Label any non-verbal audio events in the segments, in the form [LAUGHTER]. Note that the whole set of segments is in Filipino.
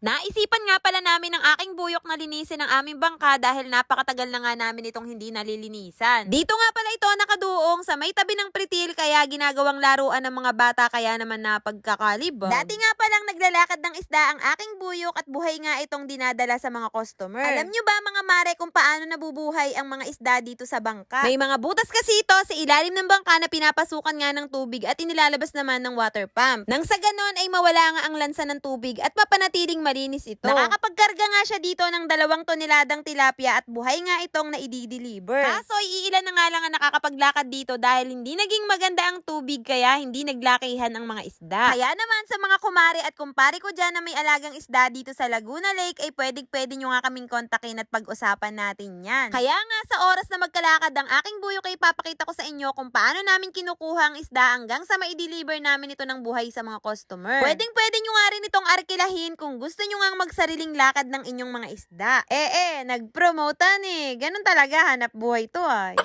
Naisipan nga pala namin ng aking buyok na linisin ang aming bangka dahil napakatagal na nga namin itong hindi nalilinisan. Dito nga pala ito nakaduong sa may tabi ng pritil kaya ginagawang laruan ng mga bata kaya naman napagkakalibang. Dati nga palang naglalakad ng isda ang aking buyok at buhay nga itong dinadala sa mga customer. Alam nyo ba mga mare kung paano nabubuhay ang mga isda dito sa bangka? May mga butas kasi ito sa ilalim ng bangka na pinapasukan nga ng tubig at inilalabas naman ng water pump. Nang sa ganon ay mawala nga ang lansa ng tubig at papanatiling malinis ito. Nakakapagkarga nga siya dito ng dalawang toneladang tilapia at buhay nga itong naidi-deliver. Kaso iilan na nga lang ang nakakapaglakad dito dahil hindi naging maganda ang tubig kaya hindi naglakihan ang mga isda. Kaya naman sa mga kumare at kumpare ko dyan na may alagang isda dito sa Laguna Lake ay pwedeng pwede nyo nga kaming kontakin at pag-usapan natin yan. Kaya nga sa oras na magkalakad ang aking buyok ay papakita ko sa inyo kung paano namin kinukuha ang isda hanggang sa ma-deliver namin ito ng buhay sa mga customer. Pwedeng pwede nga rin itong arkilahin kung gusto nyo nga magsariling lakad ng inyong mga isda. Eh eh, nag-promotan eh. Ganun talaga, hanap buhay to ay.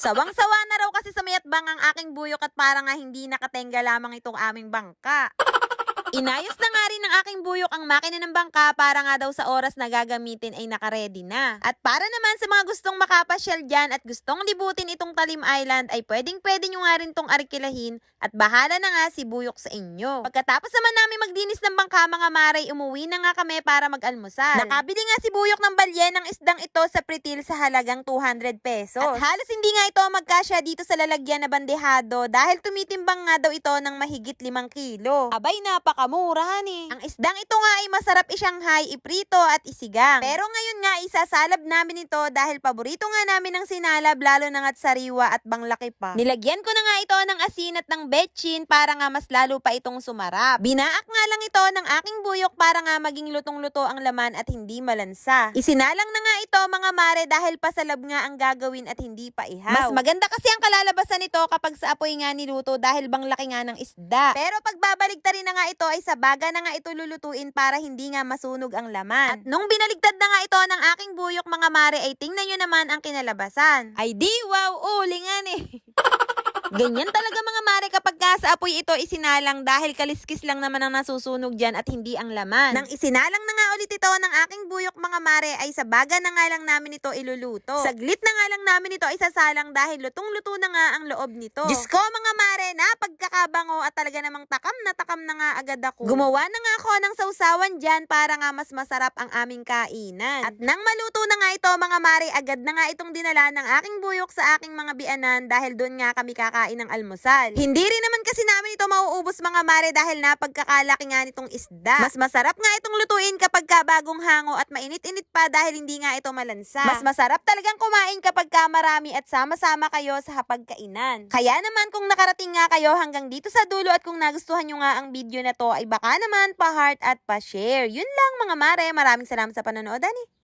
Sawang-sawa na raw kasi sa mayatbang ang aking buyok at parang nga hindi nakatenga lamang itong aming bangka. Inayos na nga rin ng aking buyok ang makina ng bangka para nga daw sa oras na gagamitin ay nakaredy na. At para naman sa mga gustong makapasyal dyan at gustong libutin itong Talim Island ay pwedeng pwede nyo nga rin tong arkilahin at bahala na nga si buyok sa inyo. Pagkatapos naman namin magdinis ng bangka mga maray, umuwi na nga kami para mag-almusal. Nakabili nga si buyok ng balye ng isdang ito sa pritil sa halagang 200 pesos. At halos hindi nga ito magkasya dito sa lalagyan na bandehado dahil tumitimbang nga daw ito ng mahigit 5 kilo. Abay, napakamura ni. Ang isdang ito nga ay masarap isyanghay, iprito at isigang. Pero ngayon nga isasalab namin ito dahil paborito nga namin ng sinalab lalo na nga't sariwa at banglaki pa. Nilagyan ko na nga ito ng asin at ng betchin para nga mas lalo pa itong sumarap. Binaak nga lang ito ng aking buyok para nga maging lutong-luto ang laman at hindi malansa. Isinalang na nga ito mga mare dahil pasalab nga ang gagawin at hindi pa ihaw. Mas maganda kasi ang kalalabasan nito kapag sa apoy nga niluto dahil bang laki nga ng isda. Pero pag babaligtarin na nga ito ay sa baga na nga ito lulutuin para hindi nga masunog ang laman. At nung binaligtad na nga ito ng aking buyok mga mare ay tingnan nyo naman ang kinalabasan. Ay di wow, ulingan eh. [LAUGHS] Ganyan talaga mga mare kapag ka sa apoy ito isinalang dahil kaliskis lang naman ang nasusunog dyan at hindi ang laman. Nang isinalang na nga ulit ito ng aking buyok mga mare ay sa baga na nga lang namin ito iluluto. Saglit na nga lang namin ito isasalang dahil lutong-luto na nga ang loob nito. Diyos ko mga mare, napagkakabango at talaga namang takam na takam na nga agad ako. Gumawa na nga ako ng sausawan dyan para nga mas masarap ang aming kainan. At nang maluto na nga ito mga mare, agad na nga itong dinala ng aking buyok sa aking mga bianan dahil doon nga kami kakain ng almusal. Hindi rin naman kasi namin ito mauubos mga mare dahil napagkakalaki nga nitong isda. Mas masarap nga itong lutuin kapag ka bagong hango at mainit-init pa dahil hindi nga ito malansa. Mas masarap talagang kumain kapag ka marami at sama-sama kayo sa hapagkainan. Kaya naman kung nakarating nga kayo hanggang dito sa dulo at kung nagustuhan nyo nga ang video na to ay baka naman pa-heart at pa-share. Yun lang mga mare. Maraming salamat sa panonood, Ani.